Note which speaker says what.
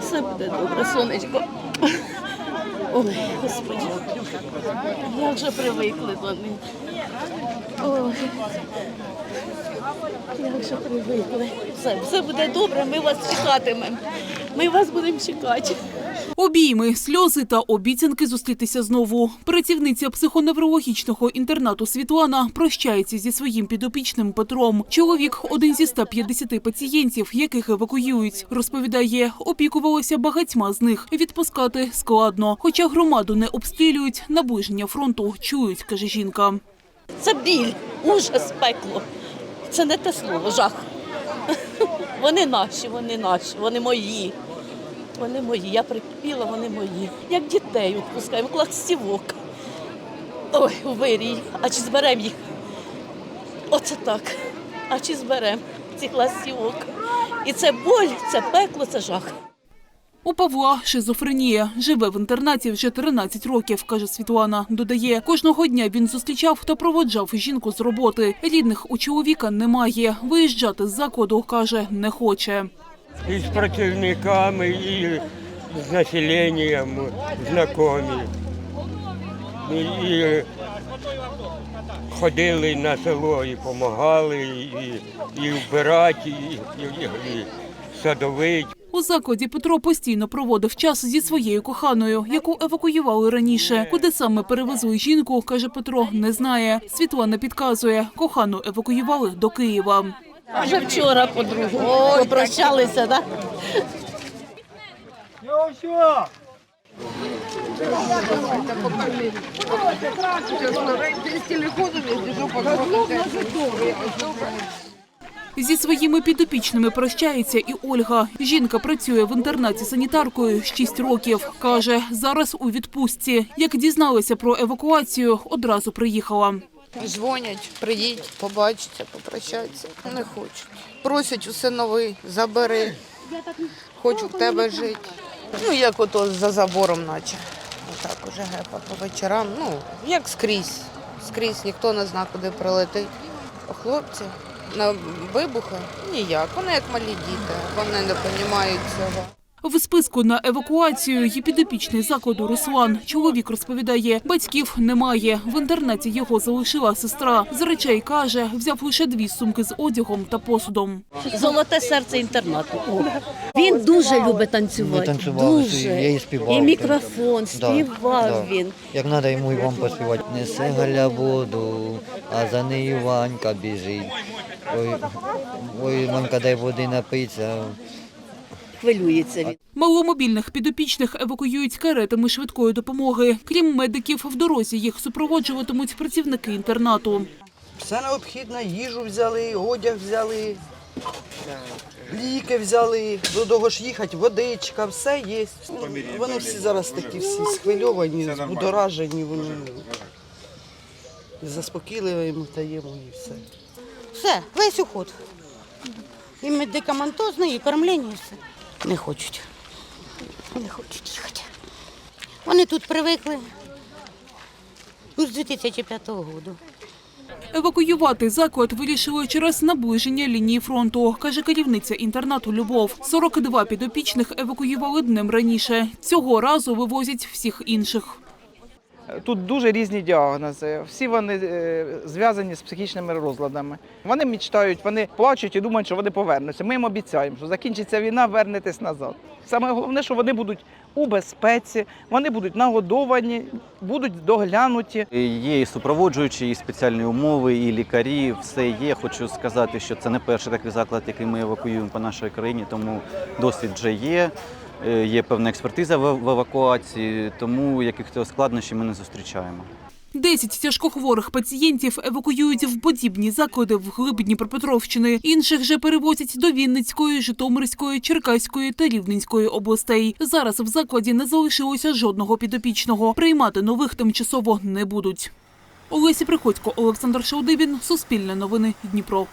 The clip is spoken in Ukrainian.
Speaker 1: Все буде добре, сонечко. Ой, господи, як вже привикли до них. Ой, як же привикли. Все, все буде добре, ми вас чекатимемо. Ми вас будемо чекати.
Speaker 2: Обійми, сльози та обіцянки зустрітися знову. Працівниця психоневрологічного інтернату Світлана прощається зі своїм підопічним Петром. Чоловік – один зі 150 пацієнтів, яких евакуюють. Розповідає, опікувалася багатьма з них. Відпускати складно. Хоча громаду не обстрілюють, наближення фронту чують, каже жінка.
Speaker 1: Це біль, ужас, пекло. Це не те слово, жах. Вони наші, вони наші, вони мої. Вони мої. Я прикипіла, вони мої. Як дітей відпускаємо, кластівок. Ой, вирій. А чи зберемо їх? Оце так. А чи зберемо цих ластівок? І це боль, це пекло, це жах.
Speaker 2: У Павла шизофренія. Живе в інтернаті вже 13 років, каже Світлана. Додає, кожного дня він зустрічав та проводжав жінку з роботи. Рідних у чоловіка немає. Виїжджати з закладу, каже, не хоче.
Speaker 3: І з працівниками, і з населенням знайомі. І, ходили на село і допомагали, і, і вбирати, і, і, і садовити.
Speaker 2: У закладі Петро постійно проводив час зі своєю коханою, яку евакуювали раніше. Куди саме перевезли жінку, каже Петро, не знає. Світлана підказує, кохану евакуювали до Києва.
Speaker 1: Вже вчора подругу попрощалися, так?
Speaker 2: Зі своїми підопічними прощається і Ольга. Жінка працює в інтернаті санітаркою 6 років. Каже, зараз у відпустці. Як дізналася про евакуацію, одразу приїхала.
Speaker 4: Дзвонять, приїдь, побачиться, попрощатися. Не хочуть. Просять усе новий, забери. Хочу в тебе жити. Ну, як ото за забором, наче. Отак уже гепа по вечорам. Ну, як скрізь. Скрізь ніхто не знає, куди прилетить. Хлопці на вибухи ніяк. Вони як малі діти, вони не розуміють цього.
Speaker 2: В списку на евакуацію є підопічний закладу Руслан. Чоловік розповідає, батьків немає. В інтернаті його залишила сестра. З речей каже, взяв лише дві сумки з одягом та посудом.
Speaker 1: Золоте серце інтернату. О. Він дуже любить танцювати. Дуже.
Speaker 5: я і співав.
Speaker 1: І мікрофон, співав
Speaker 5: да.
Speaker 1: він.
Speaker 5: Як треба йому і вам поспівати. Несе Галя воду, а за нею Ванька біжить. Ой, ой, Ванька, дай води напиться.
Speaker 1: Хвилюється він.
Speaker 2: Маломобільних підопічних евакуюють каретами швидкої допомоги. Крім медиків, в дорозі їх супроводжуватимуть працівники інтернату.
Speaker 6: Все необхідне, їжу взяли, одяг взяли, ліки взяли, до того ж їхати, водичка, все є. Вони всі зараз такі всі схвильовані, збудоражені, вони заспокійливо даємо і все.
Speaker 7: Все, весь уход. І медикаментозне, і кормлення, і все. Не хочуть. Не хочуть їхати. Вони тут привикли ну, з 2005 року.
Speaker 2: Евакуювати заклад вирішили через наближення лінії фронту, каже керівниця інтернату Любов. 42 підопічних евакуювали днем раніше. Цього разу вивозять всіх інших.
Speaker 8: Тут дуже різні діагнози. Всі вони е, зв'язані з психічними розладами. Вони мечтають, вони плачуть і думають, що вони повернуться. Ми їм обіцяємо, що закінчиться війна, вернетесь назад. Саме головне, що вони будуть у безпеці, вони будуть нагодовані, будуть доглянуті.
Speaker 9: Є і супроводжуючі, і спеціальні умови, і лікарі. Все є. Хочу сказати, що це не перший такий заклад, який ми евакуюємо по нашій країні, тому досвід вже є. Е, Є певна експертиза в евакуації, тому якихось складнощів ми не зустрічаємо.
Speaker 2: Десять тяжкохворих пацієнтів евакуюють в подібні заклади в глиб Дніпропетровщини. Інших же перевозять до Вінницької, Житомирської, Черкаської та Рівненської областей. Зараз в закладі не залишилося жодного підопічного. Приймати нових тимчасово не будуть. Олесі Приходько, Олександр Шаудибін, Суспільне новини, Дніпро.